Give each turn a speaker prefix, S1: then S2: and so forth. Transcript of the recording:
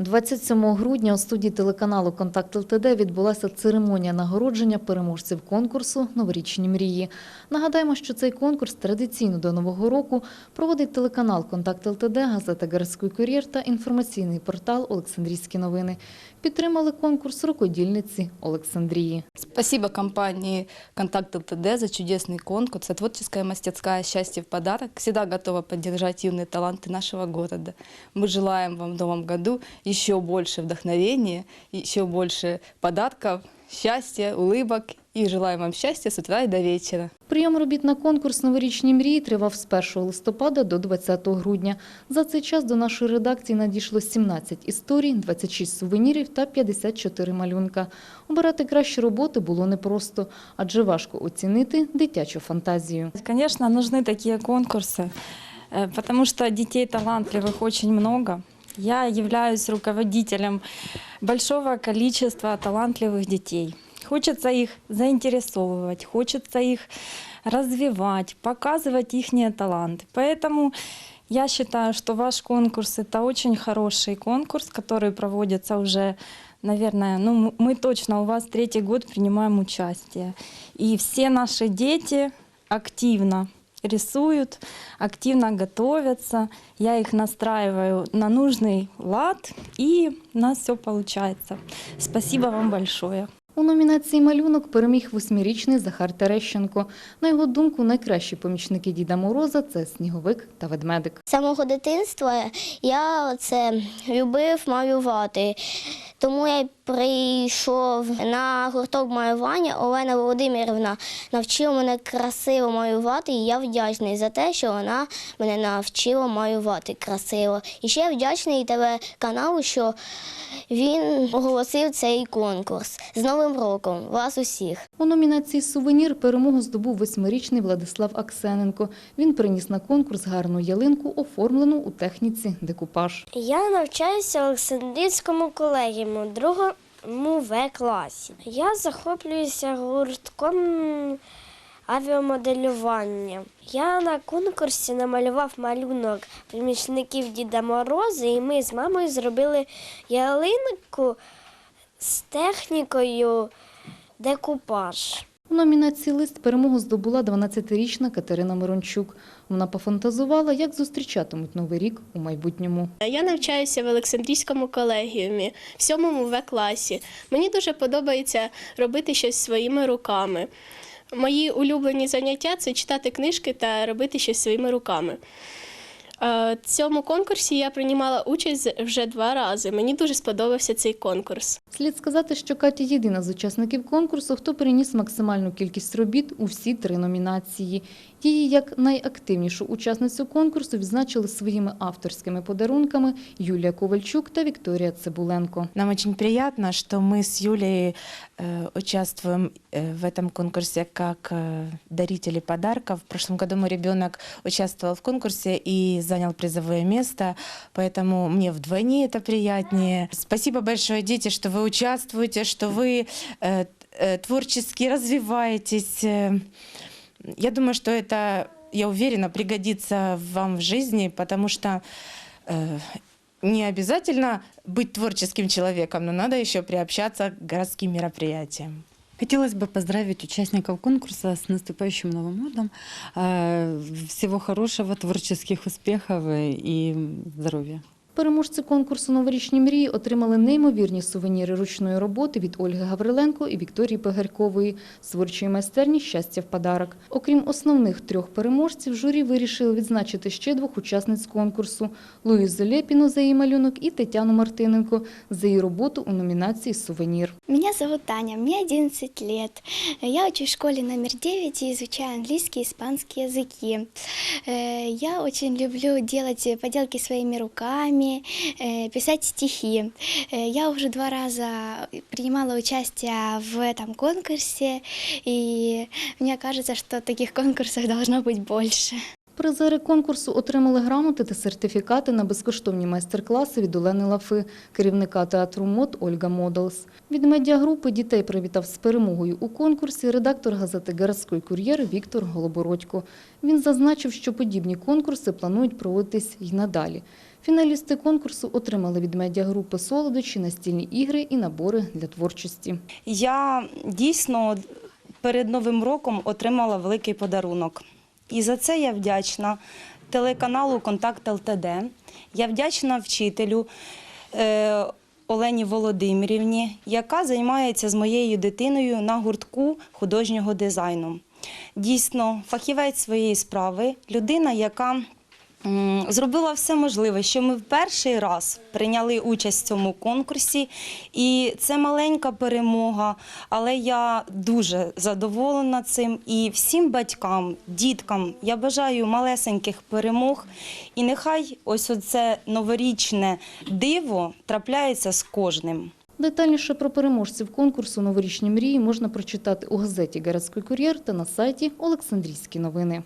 S1: 27 грудня у студії телеканалу Контакт ЛТД відбулася церемонія нагородження переможців конкурсу Новорічні мрії. Нагадаємо, що цей конкурс традиційно до нового року проводить телеканал Контакт ЛТД, газета «Городський кур'єр» та інформаційний портал Олександрійські новини. Підтримали конкурс рукодільниці Олександрії.
S2: Спасибо компании «Контакт ЛТД» за чудесный конкурс. А творческая мастерская «Счастье в подарок» всегда готова поддержать юные таланты нашего города. Мы желаем вам в новом году еще больше вдохновения, еще больше подарков, счастья, улыбок. И желаем вам счастья с утра и до вечера.
S1: Прийом робіт на конкурс «Новорічні мрії» тривав з 1 листопада до 20 грудня. За цей час до нашої редакції надійшло 17 історій, 26 сувенірів та 54 малюнка. Обирати кращі роботи було непросто, адже важко оцінити дитячу фантазію.
S3: Конечно, нужны такие конкурсы, э, потому что детей талантливых очень много. Я являюсь руководителем большого количества талантливых детей. Хочется их заинтересовывать, хочется их развивать, показывать их таланты. Поэтому я считаю, что ваш конкурс это очень хороший конкурс, который проводится уже, наверное, ну мы точно у вас третий год принимаем участие. И все наши дети активно рисуют, активно готовятся. Я их настраиваю на нужный лад, и у нас все получается. Спасибо вам большое.
S1: У номінації «Малюнок» переміг восьмирічний Захар Терещенко. На його думку, найкращі помічники Діда Мороза – це сніговик та ведмедик.
S4: З самого дитинства я це любив малювати. Тому я прийшов на гурток малювання. Олена Володимирівна навчила мене красиво малювати, і я вдячний за те, що вона мене навчила малювати красиво. І ще я вдячний телеканалу, що він оголосив цей конкурс. З Новим роком вас усіх!
S1: У номінації «Сувенір» перемогу здобув восьмирічний Владислав Аксененко. Він приніс на конкурс гарну ялинку, оформлену у техніці декупаж.
S4: Я навчаюся в Олександрійському колегіуму, другому В класі. Я захоплююся гуртком авіамоделювання. Я на конкурсі намалював малюнок помічників Діда Мороза, і ми з мамою зробили ялинку з технікою декупаж.
S1: У номінації «Лист» перемогу здобула 12-річна Катерина Мирончук. Вона пофантазувала, як зустрічатимуть Новий рік у майбутньому.
S5: Я навчаюся в Олександрійському колегіумі, в сьомому В класі. Мені дуже подобається робити щось своїми руками. Мої улюблені заняття це читати книжки та робити щось своїми руками. Е, В цьому конкурсі я приймала участь вже два рази. Мені дуже сподобався цей конкурс.
S1: Слід сказати, що Катя єдина з учасників конкурсу, хто переніс максимальну кількість робіт у всі три номінації. Її як найактивнішу учасницю конкурсу відзначили своїми авторськими подарунками Юлія Ковальчук та Вікторія Цибуленко.
S6: Нам очень приятно, что мы с Юлей э, участвуем э, в этом конкурсе как э, дарители подарков. В прошлом году мой ребенок участвовал в конкурсе и занял призовое место, поэтому мне вдвойне это приятнее. Спасибо большое, дети, что вы участвуете, что вы э, э, творчески развиваетесь. Э, Я думаю, что это, я уверена, пригодится вам в жизни, потому что э, не обязательно быть творческим человеком, но надо еще приобщаться к городским мероприятиям.
S7: Хотелось бы поздравить участников конкурса с наступающим Новым годом. Э, Всего хорошего, творческих успехов и здоровья.
S1: Переможці конкурсу «Новорічні мрії» отримали неймовірні сувеніри ручної роботи від Ольги Гавриленко і Вікторії Пегарькової з майстерні «Щастя в подарок». Окрім основних трьох переможців, журі вирішили відзначити ще двох учасниць конкурсу – Луїзу Лєпіну за її малюнок і Тетяну Мартиненко за її роботу у номінації «Сувенір».
S8: Меня зовут Таня, мне 11 лет. Я учусь в школе номер 9 и изучаю английский и испанский языки. Э, Я очень люблю делать поделки своими руками, э, писать стихи. Э, Я уже два раза принимала участие в этом конкурсе, и мне кажется, что таких конкурсов должно быть больше.
S1: Призери конкурсу отримали грамоти та сертифікати на безкоштовні майстер-класи від Олени Лафи, керівника театру МОД Ольга Моделс. Від медіагрупи дітей привітав з перемогою у конкурсі редактор газети «Городський кур'єр» Віктор Голобородько. Він зазначив, що подібні конкурси планують проводитись й надалі. Фіналісти конкурсу отримали від медіагрупи «Солодощі», настільні ігри і набори для творчості.
S9: Я дійсно перед Новим роком отримала великий подарунок. І за це я вдячна телеканалу Контакт ЛТД. Я вдячна вчителю е, Олені Володимирівні, яка займається з моєю дитиною на гуртку художнього дизайну. Дійсно, фахівець своєї справи, людина, яка зробила все можливе, що ми в перший раз прийняли участь в цьому конкурсі. І це маленька перемога, але я дуже задоволена цим. І всім батькам, діткам я бажаю малесеньких перемог. І нехай ось оце новорічне диво трапляється з кожним.
S1: Детальніше про переможців конкурсу «Новорічні мрії» можна прочитати у газеті «Городський кур'єр» та на сайті «Олександрійські новини».